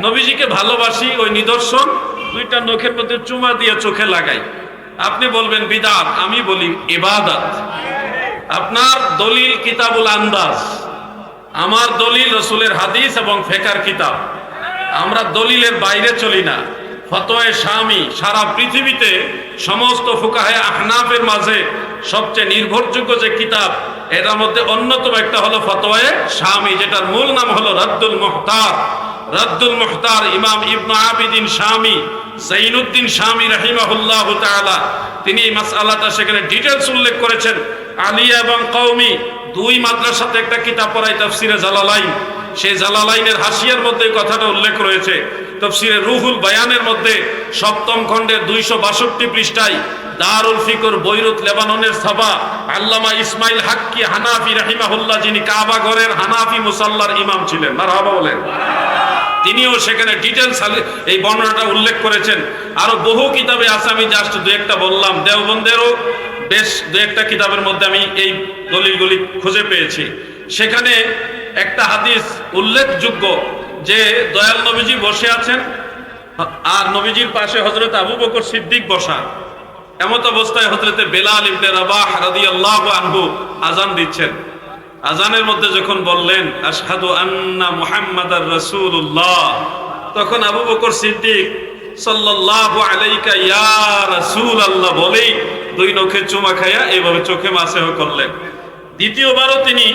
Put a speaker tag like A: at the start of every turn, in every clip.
A: নবীজিকে ভালোবাসি, ওই নিদর্শন, দুইটা নখের মধ্যে চুমা দিয়ে চোখে লাগাই। আপনি বলবেন, বিদাত। আমি বলি, ইবাদত। আপনার দলিল কিতাবুল আন্দাজ। আমার দলিল রসুলের হাদিস এবং ফেকার কিতাব। আমরা দলিলের বাইরে চলি না। ফতোয় স্বামী সারা পৃথিবীতে সমস্ত ফুকাহে আহনাফের মাঝে সবচেয়ে নির্ভরযোগ্য যে কিতাব, এটার মধ্যে অন্যতম একটা হলো ফতোয়ে স্বামী যেটার মূল নাম হলো রদ্দুল মুহতার। রদ্দুল মুহতার ইমাম ইবনু আবিদিন স্বামী জাইনুদ্দিন স্বামী রাহিমাহুল্লাহ তাআলা, তিনি এই মাসআলাটা সেখানে ডিটেলস উল্লেখ করেছেন। আলিয়া এবং কওমি দুই মাদ্রাসাতে একটা কিতাব পড়াই তাফসিরে জালালাইন। সেই জালালাইনের হাসিয়ার মধ্যে কথাটা উল্লেখ রয়েছে। তফসিরে রুহুল বায়ানের মধ্যে সপ্তম খণ্ডের দুইশো বাষট্টি পৃষ্ঠায় দারুল ফিকর বৈরুত লেবাননের সাবা আল্লামা ইসমাইল হাক্কি হানাফি রাহিমাহুল্লাহ যিনি কাবা ঘরের হানাফি মুসাল্লার ইমাম ছিলেন। মারহাবা বলেন। তিনিও সেখানে ডিটেলস এই বর্ণনাটা উল্লেখ করেছেন। আরও বহু কিতাবে আছে, আমি জাস্ট দু একটা বললাম। দেওবন্দেরও বেশ দু একটা কিতাবের মধ্যে আমি এই দলিলগুলি খুঁজে পেয়েছি। সেখানে একটা হাদিস উল্লেখযোগ্য যে দয়াল নবীজি বসে আছেন, আর নবীজির পাশে হজরত আবু বকর সিদ্দিক বসা। এমত অবস্থায় হজরতে বেলাল ইবনে রাবাহ রাদিয়াল্লাহু আনহু আজান দিচ্ছেন। আজানের মধ্যে যখন বললেন, আশহাদু আন্না মুহাম্মাদার রাসূলুল্লাহ তখন আবু বকর সিদ্দিক, সাল্লাল্লাহু আলাইকা ইয়া রাসূলুল্লাহ বলেই দুই নখে চুমা খাইয়া এইভাবে চোখে মাসেহ করলেন। দ্বিতীয়বারও তিনি,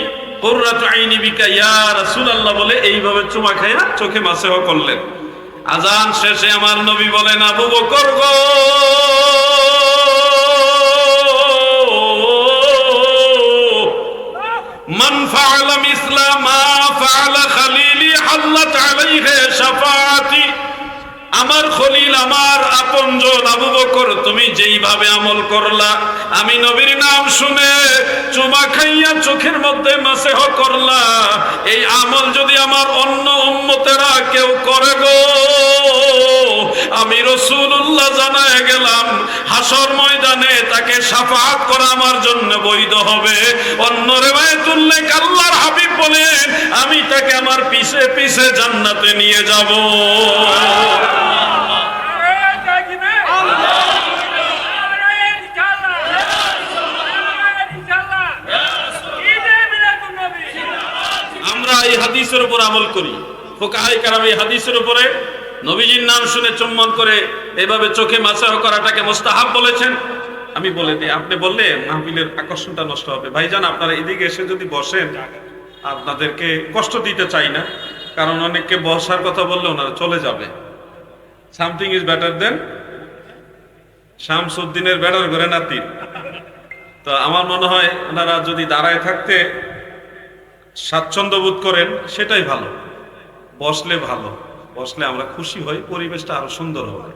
A: কুররাতু আইনি বিকা ইয়া রাসূলুল্লাহ বলে এইভাবে চুমা খাইয়া চোখে মাসেহ করলেন। আজান শেষে আমার নবী বলেন, আবু বকর গো! আলা মিসলা মা ফাআলা খালিলি হাল্লাত আলাইহি শাফাআতি আমার খলিল, আমার আপন আপনজন আবু বকর, তুমি যেইভাবে আমল করলা, আমি নবীর নাম শুনে চুমা খাইয়া চোখের মধ্যে মাসেহ করলা। এই আমল যদি আমার অন্য উম্মতেরা কেউ করে গো, আমি রসুল রসুল্লাহ জানায় গেলাম হাসর ময়দানে তাকে সাফাত করা আমার জন্য বৈধ হবে। অন্য রেবায়ত উল্লেখ আল্লাহর হাবিব বলেন, আমি তাকে আমার পিছে পিছে জান্নাতে নিয়ে যাব। আমরা এই হাদিসের উপর আমল করি। ফোকাহাই কারাম এই হাদিসের উপরে নবীজির নাম শুনে চুম্বন করে এভাবে চোখে মাসাহ করাটাকে মোস্তাহাব বলেছেন। আমি বলে দিই, আপনি বললে মাহবিলের আকর্ষণটা নষ্ট হবে। ভাইজান, আপনারা এদিকে এসে যদি বসেন, আপনাদেরকে কষ্ট দিতে চাই না, কারণ অনেককে বসার কথা বললে ওনারা চলে যাবে। সামথিং ইজ বেটার দেন শামসুদ্দিনের বেটার করে নাতি। তো আমার মনে হয় ওনারা যদি দাঁড়ায় থাকতে স্বাচ্ছন্দ্য বোধ করেন, সেটাই ভালো। বসলে ভালো। বসলে আমরা খুশি হই পরিবেশটা আরও সুন্দর হবে।